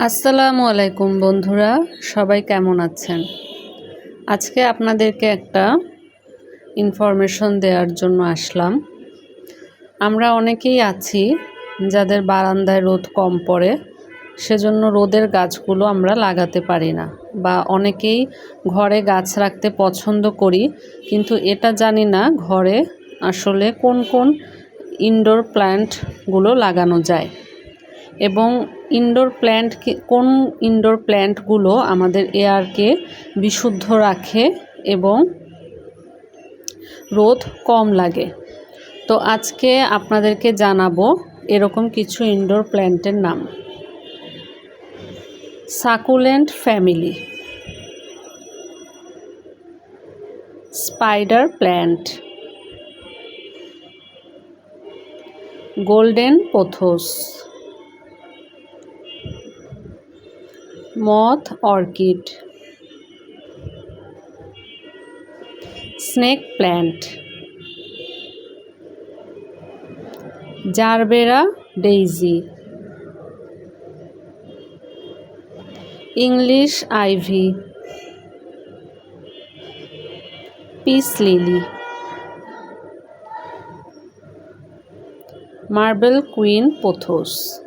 আসসালামু আলাইকুম বন্ধুরা, সবাই কেমন আছেন? আজকে আপনাদেরকে একটা ইনফরমেশন দেওয়ার জন্য আসলাম। আমরা অনেকেই আছি যাদের বারান্দায় রোদ কম পড়ে, সেজন্য রোদের গাছগুলো আমরা লাগাতে পারি না বা অনেকেই ঘরে গাছ রাখতে পছন্দ করি, কিন্তু এটা জানি না ঘরে আসলে কোন কোন ইনডোর প্ল্যান্টগুলো লাগানো যায়। এবং ইনডোর প্ল্যান্ট কোন ইনডোর প্ল্যান্টগুলো আমাদের এয়ারকে বিশুদ্ধ রাখে এবং রোদ কম লাগে? তো আজকে আপনাদেরকে জানাব এরকম কিছু ইনডোর প্ল্যান্টের নাম। Succulent family spider plant golden pothos moth orchid. Snake plant. Gerbera daisy. English ivy. Peace lily. Marble queen pothos.